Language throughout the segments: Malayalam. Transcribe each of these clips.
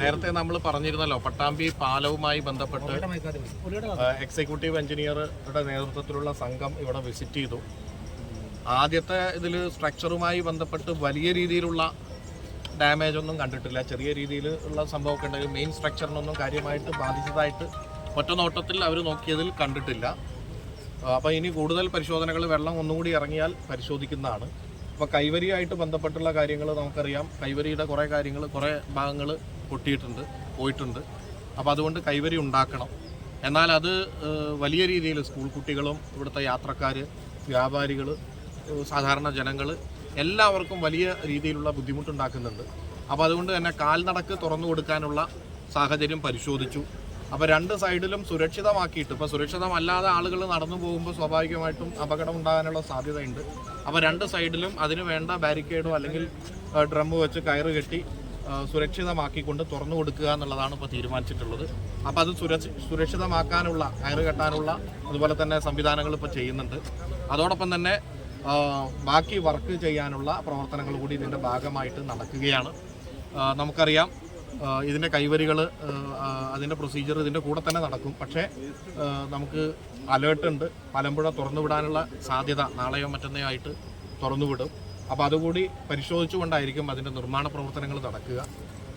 നേരത്തെ നമ്മൾ പറഞ്ഞിരുന്നല്ലോ പട്ടാമ്പി പാലവുമായി ബന്ധപ്പെട്ട് എക്സിക്യൂട്ടീവ് എഞ്ചിനീയറുടെ നേതൃത്വത്തിലുള്ള സംഘം ഇവിടെ വിസിറ്റ് ചെയ്തു. ആദ്യത്തെ ഇതിൽ സ്ട്രക്ചറുമായി ബന്ധപ്പെട്ട് വലിയ രീതിയിലുള്ള ഡാമേജ് ഒന്നും കണ്ടിട്ടില്ല. ചെറിയ രീതിയിൽ ഉള്ള സംഭവമൊക്കെ ഉണ്ടെങ്കിൽ മെയിൻ സ്ട്രക്ചറിനൊന്നും കാര്യമായിട്ട് ബാധിച്ചതായിട്ട് ഒറ്റ നോട്ടത്തിൽ അവർ നോക്കിയതിൽ കണ്ടിട്ടില്ല. അപ്പോൾ ഇനി കൂടുതൽ പരിശോധനകൾ വെള്ളം ഒന്നുകൂടി ഇറങ്ങിയാൽ പരിശോധിക്കുന്നതാണ്. അപ്പോൾ കൈവരിയായിട്ട് ബന്ധപ്പെട്ടുള്ള കാര്യങ്ങൾ നമുക്കറിയാം. കൈവരിയുടെ കുറേ കാര്യങ്ങൾ കുറേ ഭാഗങ്ങൾ പൊട്ടിയിട്ടുണ്ട് പോയിട്ടുണ്ട്. അപ്പോൾ അതുകൊണ്ട് കൈവരി ഉണ്ടാക്കണം. എന്നാൽ അത് വലിയ രീതിയിൽ സ്കൂൾ കുട്ടികളും ഇവിടുത്തെ യാത്രക്കാർ വ്യാപാരികൾ സാധാരണ ജനങ്ങൾ എല്ലാവർക്കും വലിയ രീതിയിലുള്ള ബുദ്ധിമുട്ടുണ്ടാക്കുന്നുണ്ട്. അപ്പോൾ അതുകൊണ്ട് തന്നെ കാൽനടക്ക് തുറന്നു കൊടുക്കാനുള്ള സാഹചര്യം പരിശോധിച്ചു. അപ്പോൾ രണ്ട് സൈഡിലും സുരക്ഷിതമാക്കിയിട്ട് ഇപ്പോൾ സുരക്ഷിതമല്ലാതെ ആളുകൾ നടന്നു പോകുമ്പോൾ സ്വാഭാവികമായിട്ടും അപകടം ഉണ്ടാകാനുള്ള സാധ്യതയുണ്ട്. അപ്പോൾ രണ്ട് സൈഡിലും അതിന് വേണ്ട ബാരിക്കേഡോ അല്ലെങ്കിൽ ഡ്രം വെച്ച് കയറ് കെട്ടി സുരക്ഷിതമാക്കിക്കൊണ്ട് തുറന്നു കൊടുക്കുക എന്നുള്ളതാണ് ഇപ്പോൾ തീരുമാനിച്ചിട്ടുള്ളത്. അപ്പോൾ അത് സുരക്ഷ സുരക്ഷിതമാക്കാനുള്ള കയറ് കെട്ടാനുള്ള അതുപോലെ തന്നെ സംവിധാനങ്ങൾ ഇപ്പോൾ ചെയ്യുന്നുണ്ട്. അതോടൊപ്പം തന്നെ ബാക്കി വർക്ക് ചെയ്യാനുള്ള പ്രവർത്തനങ്ങൾ കൂടി ഇതിന്റെ ഭാഗമായിട്ട് നടക്കുകയാണ്. നമുക്കറിയാം ഇതിന്റെ കൈവരികൾ അതിന്റെ പ്രൊസീജിയർ ഇതിന്റെ കൂടെ തന്നെ നടക്കും. പക്ഷേ നമുക്ക് അലേർട്ട് ഉണ്ട്. മലമ്പുഴ തുറന്നുവിടാനുള്ള സാധ്യത നാളെയോ മറ്റന്നേ ആയിട്ട് തുറന്നുവിടും. അപ്പോൾ അതുകൂടി പരിശോധിച്ചുകൊണ്ടായിരിക്കും അതിന്റെ നിർമ്മാണ പ്രവർത്തനങ്ങൾ നടക്കുക.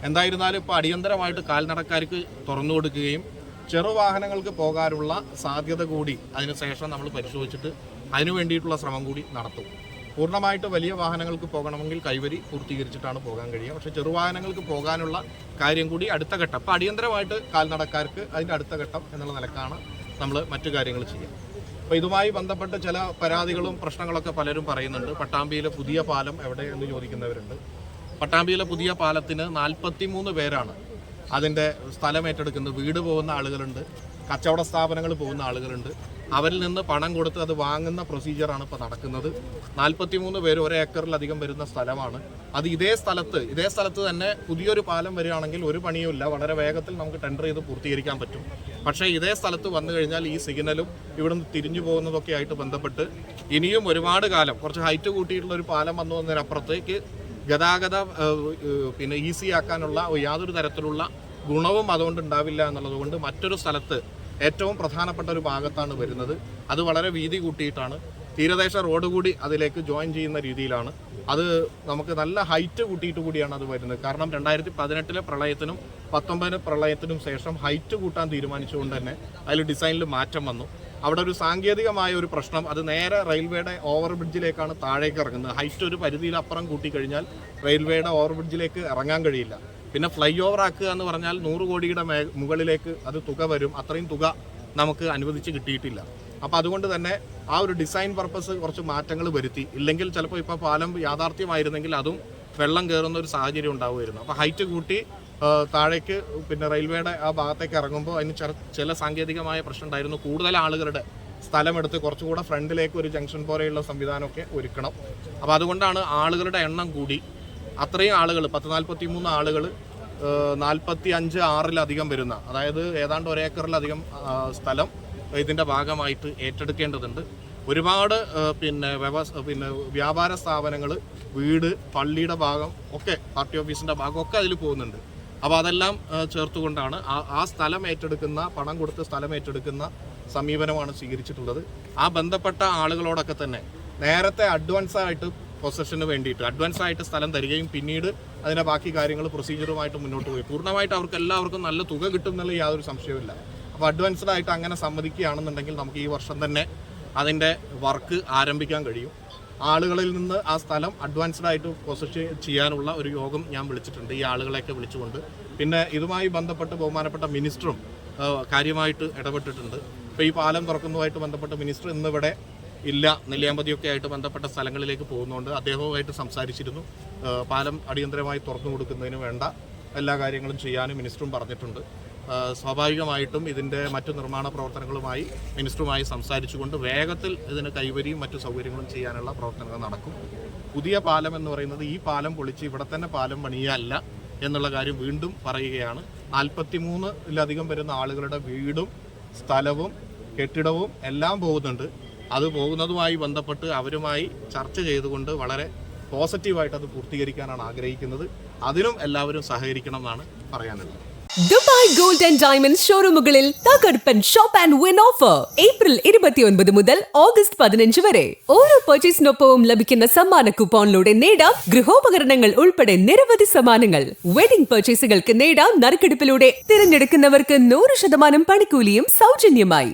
എന്തായിരുന്നാലും ഇപ്പോൾ അടിയന്തരമായിട്ട് കാൽനടക്കാർക്ക് തുറന്നു കൊടുക്കുകയും ചെറുവാഹനങ്ങൾക്ക് പോകാനുള്ള സാധ്യത കൂടി അതിന് ശേഷം നമ്മൾ പരിശോധിച്ചിട്ട് അതിനു വേണ്ടിയിട്ടുള്ള ശ്രമം കൂടി നടത്തും. പൂർണമായിട്ട് വലിയ വാഹനങ്ങൾക്ക് പോകണമെങ്കിൽ കൈവരി പൂർത്തീകരിച്ചിട്ടാണ് പോകാൻ കഴിയുക. പക്ഷേ ചെറുവാഹനങ്ങൾക്ക് പോകാനുള്ള കാര്യം കൂടി അടുത്ത ഘട്ടം. അപ്പോൾ അടിയന്തരമായിട്ട് കാൽനടക്കാർക്ക് അതിന്റെ അടുത്ത ഘട്ടം എന്നുള്ള നിലക്കാണ് നമ്മൾ മറ്റു കാര്യങ്ങൾ ചെയ്യുക അപ്പോൾ ഇതുമായി ബന്ധപ്പെട്ട് ചില പരാതികളും പ്രശ്നങ്ങളൊക്കെ പലരും പറയുന്നുണ്ട്. പട്ടാമ്പിയിലെ പുതിയ പാലം എവിടെ എന്ന് ചോദിക്കുന്നവരുണ്ട്. പട്ടാമ്പിയിലെ പുതിയ പാലത്തിന് നാൽപ്പത്തി മൂന്ന് പേരാണ് അതിന്റെ സ്ഥലം ഏറ്റെടുക്കുന്നത്. വീട് പോകുന്ന ആളുകളുണ്ട്. കച്ചവട സ്ഥാപനങ്ങൾ പോകുന്ന ആളുകളുണ്ട്. അവരിൽ നിന്ന് പണം കൊടുത്ത് അത് വാങ്ങുന്ന പ്രൊസീജിയറാണ് ഇപ്പോൾ നടക്കുന്നത്. നാൽപ്പത്തി മൂന്ന് പേര് ഒരു ഏക്കറിലധികം വരുന്ന സ്ഥലമാണ്. അത് ഇതേ സ്ഥലത്ത് ഇതേ സ്ഥലത്ത് തന്നെ പുതിയൊരു പാലം വരികയാണെങ്കിൽ ഒരു പണിയുമില്ല വളരെ വേഗത്തിൽ നമുക്ക് ടെൻഡർ ചെയ്ത് പൂർത്തീകരിക്കാൻ പറ്റും. പക്ഷേ ഇതേ സ്ഥലത്ത് വന്നു കഴിഞ്ഞാൽ ഈ സിഗ്നലും ഇവിടുന്ന് തിരിഞ്ഞു പോകുന്നതൊക്കെ ആയിട്ട് ബന്ധപ്പെട്ട് ഇനിയും ഒരുപാട് കാലം കുറച്ച് ഹൈറ്റ് കൂട്ടിയിട്ടുള്ള ഒരു പാലം വന്നു വന്നതിനപ്പുറത്തേക്ക് ഗതാഗത പിന്നെ ഈസി ആക്കാനുള്ള യാതൊരു തരത്തിലുള്ള ഗുണവും അതുകൊണ്ട് ഉണ്ടാവില്ല എന്നുള്ളത് കൊണ്ട് മറ്റൊരു സ്ഥലത്ത് ഏറ്റവും പ്രധാനപ്പെട്ട ഒരു ഭാഗത്താണ് വരുന്നത്. അത് വളരെ വീതി കൂട്ടിയിട്ടാണ്. തീരദേശ റോഡ് കൂടി അതിലേക്ക് ജോയിൻ ചെയ്യുന്ന രീതിയിലാണ്. അത് നമുക്ക് നല്ല ഹൈറ്റ് കൂട്ടിയിട്ട് കൂടിയാണ് അത് വരുന്നത്. കാരണം രണ്ടായിരത്തി പതിനെട്ടിലെ പ്രളയത്തിനും പത്തൊമ്പതിന് പ്രളയത്തിനും ശേഷം ഹൈറ്റ് കൂട്ടാൻ തീരുമാനിച്ചുകൊണ്ട് തന്നെ അതിൽ ഡിസൈനിൽ മാറ്റം വന്നു. അവിടെ ഒരു സാങ്കേതികമായ ഒരു പ്രശ്നം അത് നേരെ റെയിൽവേയുടെ ഓവർ ബ്രിഡ്ജിലേക്കാണ് താഴേക്ക് ഇറങ്ങുന്നത്. ഹൈറ്റ് ഒരു പരിധിയിലപ്പുറം കൂട്ടിക്കഴിഞ്ഞാൽ റെയിൽവേയുടെ ഓവർ ബ്രിഡ്ജിലേക്ക് ഇറങ്ങാൻ കഴിയില്ല. പിന്നെ ഫ്ലൈ ഓവർ ആക്കുക എന്ന് പറഞ്ഞാൽ നൂറ് കോടിയുടെ മുകളിലേക്ക് അത് തുക വരും. അത്രയും തുക നമുക്ക് അനുവദിച്ച് കിട്ടിയിട്ടില്ല. അപ്പോൾ അതുകൊണ്ട് തന്നെ ആ ഒരു ഡിസൈൻ പർപ്പസ് കുറച്ച് മാറ്റങ്ങൾ വരുത്തി. ഇല്ലെങ്കിൽ ചിലപ്പോൾ ഇപ്പോൾ പാലം യാഥാർത്ഥ്യമായിരുന്നെങ്കിൽ അതും വെള്ളം കയറുന്ന ഒരു സാഹചര്യം ഉണ്ടാവുമായിരുന്നു. അപ്പോൾ ഹൈറ്റ് കൂട്ടി താഴേക്ക് പിന്നെ റെയിൽവേയുടെ ആ ഭാഗത്തേക്ക് ഇറങ്ങുമ്പോൾ അതിന് ചില സാങ്കേതികമായ പ്രശ്നം ഉണ്ടായിരുന്നു. കൂടുതൽ ആളുകളുടെ സ്ഥലമെടുത്ത് കുറച്ചുകൂടെ ഫ്രണ്ടിലേക്ക് ഒരു ജംഗ്ഷൻ പോലെയുള്ള സംവിധാനമൊക്കെ ഒരുക്കണം. അപ്പോൾ അതുകൊണ്ടാണ് ആളുകളുടെ എണ്ണം കൂടി അത്രയും ആളുകൾ പത്ത് നാൽപ്പത്തി മൂന്ന് ആളുകൾ നാൽപ്പത്തി അഞ്ച് ആറിലധികം വരുന്ന അതായത് ഏതാണ്ട് ഒരേക്കറിലധികം സ്ഥലം ഇതിന്റെ ഭാഗമായിട്ട് ഏറ്റെടുക്കേണ്ടതുണ്ട്. ഒരുപാട് പിന്നെ വ്യവസ പിന്നെ വ്യാപാര സ്ഥാപനങ്ങൾ വീട് പള്ളിയുടെ ഭാഗം ഒക്കെ പാർട്ടി ഓഫീസിന്റെ ഭാഗം ഒക്കെ അതിൽ പോകുന്നുണ്ട്. അപ്പോൾ അതെല്ലാം ചേർത്തുകൊണ്ടാണ് ആ ആ സ്ഥലം ഏറ്റെടുക്കുന്ന പണം കൊടുത്ത് സ്ഥലം ഏറ്റെടുക്കുന്ന സമീപനമാണ് സ്വീകരിച്ചിട്ടുള്ളത്. ആ ബന്ധപ്പെട്ട ആളുകളോടൊക്കെ തന്നെ നേരത്തെ അഡ്വാൻസ് ആയിട്ട് പൊസഷന് വേണ്ടിയിട്ട് അഡ്വാൻസ് ആയിട്ട് സ്ഥലം തരികയും പിന്നീട് അതിന്റെ ബാക്കി കാര്യങ്ങൾ പ്രൊസീജിയറുമായിട്ട് മുന്നോട്ട് പോയി. പൂർണമായിട്ട് അവർക്ക് എല്ലാവർക്കും നല്ല തുക കിട്ടും എന്നുള്ള യാതൊരു സംശയവുമില്ല. അപ്പോൾ അഡ്വാൻസ്ഡ് ആയിട്ട് അങ്ങനെ സമ്മതിക്കുകയാണെന്നുണ്ടെങ്കിൽ നമുക്ക് ഈ വർഷം തന്നെ അതിന്റെ വർക്ക് ആരംഭിക്കാൻ കഴിയും. ആളുകളിൽ നിന്ന് ആ സ്ഥലം അഡ്വാൻസ്ഡ് ആയിട്ട് പൊസിഷൻ ചെയ്യാനുള്ള ഒരു യോഗം ഞാൻ വിളിച്ചിട്ടുണ്ട്. ഈ ആളുകളെയൊക്കെ വിളിച്ചുകൊണ്ട്. പിന്നെ ഇതുമായി ബന്ധപ്പെട്ട് ബഹുമാനപ്പെട്ട മിനിസ്റ്ററും കാര്യമായിട്ട് ഇടപെട്ടിട്ടുണ്ട്. ഇപ്പോൾ ഈ പാലം തുറക്കുന്നതുമായിട്ട് ബന്ധപ്പെട്ട മിനിസ്റ്റർ ഇന്നിവിടെ ഇല്ല നെല്ലിയാമ്പതിയൊക്കെ ആയിട്ട് ബന്ധപ്പെട്ട സ്ഥലങ്ങളിലേക്ക് പോകുന്നുണ്ട് അദ്ദേഹവുമായിട്ട് സംസാരിച്ചിരുന്നു. പാലം അടിയന്തരമായി തുറന്നു കൊടുക്കുന്നതിന് വേണ്ട എല്ലാ കാര്യങ്ങളും ചെയ്യാനും മിനിസ്റ്ററും പറഞ്ഞിട്ടുണ്ട്. സ്വാഭാവികമായിട്ടും ഇതിന്റെ മറ്റു നിർമ്മാണ പ്രവർത്തനങ്ങളുമായി മിനിസ്റ്ററുമായി സംസാരിച്ചുകൊണ്ട് വേഗത്തിൽ ഇതിന് കൈവരിയും മറ്റു സൗകര്യങ്ങളും ചെയ്യാനുള്ള പ്രവർത്തനങ്ങൾ നടക്കും. പുതിയ പാലം എന്ന് പറയുന്നത് ഈ പാലം പൊളിച്ച് ഇവിടെ തന്നെ പാലം പണിയല്ല എന്നുള്ള കാര്യം വീണ്ടും പറയുകയാണ്. നാൽപ്പത്തി മൂന്നിലധികം വരുന്ന ആളുകളുടെ വീടും സ്ഥലവും കെട്ടിടവും എല്ലാം പോകുന്നുണ്ട്. അത് പോകുന്നതുമായി ബന്ധപ്പെട്ട് അവരുമായി ചർച്ച ചെയ്തുകൊണ്ട് വളരെ പോസിറ്റീവായിട്ട് അത് പൂർത്തീകരിക്കാനാണ് ആഗ്രഹിക്കുന്നത്. അതിനും എല്ലാവരും സഹകരിക്കണം എന്നാണ് പറയാനുള്ളത്. ദുബായ് ഗോൾഡ് ആൻഡ് ഡയമണ്ട് ഷോറൂമുകളിൽ തകർപ്പൻ shop and win offer. April ഇരുപത്തിയൊൻപത് മുതൽ ഓഗസ്റ്റ് പതിനഞ്ച് വരെ. ഓരോ പർച്ചേസിനൊപ്പവും ലഭിക്കുന്ന സമ്മാന കൂപ്പോണിലൂടെ നേടാം ഗൃഹോപകരണങ്ങൾ ഉൾപ്പെടെ നിരവധി സമ്മാനങ്ങൾ. വെഡിംഗ് പർച്ചേസുകൾക്ക് നേടാം നറുക്കെടുപ്പിലൂടെ തിരഞ്ഞെടുക്കുന്നവർക്ക് നൂറ് ശതമാനം പണിക്കൂലിയും സൗജന്യമായി.